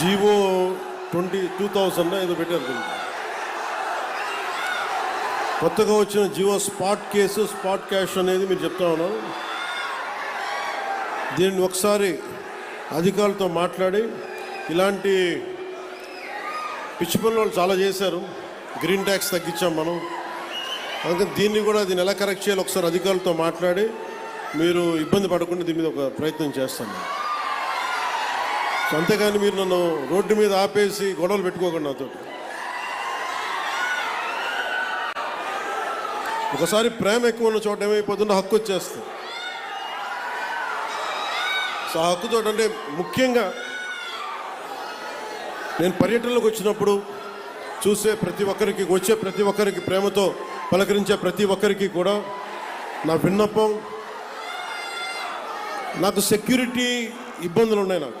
GO twenty two thousand ఏదో పెట్టారు కొత్తగా వచ్చిన Jio spot case spot cash అనేది మీరు చెప్తా ఉన్నారు దీన్ని ఒకసారి అధికారులతో మాట్లాడి ఇలాంటి పిచ్చి పనులు వాళ్ళు చాలా చేశారు. గ్రీన్ ట్యాక్స్ తగ్గించాం మనం. అందుకని దీన్ని కూడా దీన్ని ఎలా కరెక్ట్ చేయాలి ఒకసారి అధికారులతో మాట్లాడి మీరు ఇబ్బంది పడకుండా దీని మీద ఒక ప్రయత్నం చేస్తాను. అంతేగాని మీరు నన్ను రోడ్డు మీద ఆపేసి గొడవలు పెట్టుకోకండి నాతో. ఒకసారి ప్రేమ ఎక్కువ ఉన్న చోట ఏమైపోతుందో హక్కు వచ్చేస్తుంది. సో ఆ హక్కుతో అంటే ముఖ్యంగా నేను పర్యటనలోకి వచ్చినప్పుడు చూసే ప్రతి ఒక్కరికి వచ్చే ప్రతి ఒక్కరికి ప్రేమతో పలకరించే ప్రతి ఒక్కరికి కూడా నా విన్నపం నాకు సెక్యూరిటీ ఇబ్బందులు ఉన్నాయి నాకు.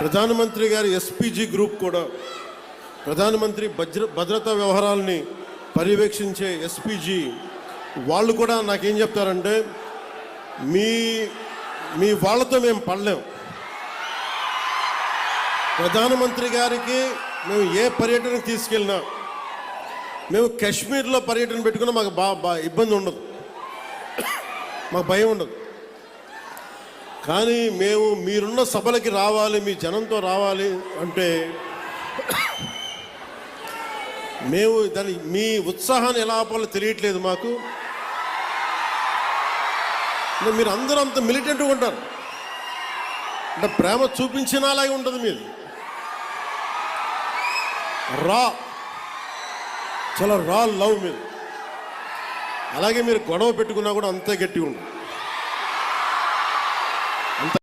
ప్రధానమంత్రి గారి ఎస్పీజీ గ్రూప్ కూడా ప్రధానమంత్రి భద్ర భద్రతా వ్యవహారాలని పర్యవేక్షించే ఎస్పీజీ వాళ్ళు కూడా నాకేం చెప్తారంటే మీ మీ వాళ్ళతో మేము పడలేం. ప్రధానమంత్రి గారికి మేము ఏ పర్యటనకు తీసుకెళ్ళినా మేము కాశ్మీర్లో పర్యటన పెట్టుకున్నా మాకు బా బా ఇబ్బంది ఉండదు. మాకు భయం ఉండదు. కానీ మేము మీరున్న సభలకి రావాలి మీ జనంతో రావాలి అంటే మేము దాని మీ ఉత్సాహాన్ని ఎలా ఆపాలో తెలియట్లేదు మాకు. మీరు అందరూ అంత మిలిటెంట్గా ఉంటారు. అంటే ప్రేమ చూపించిన అలాగే ఉంటుంది మీరు రా. చాలా రా లవ్ మీరు అలాగే మీరు గొడవ పెట్టుకున్నా కూడా అంతే గట్టిగా ఉంటుంది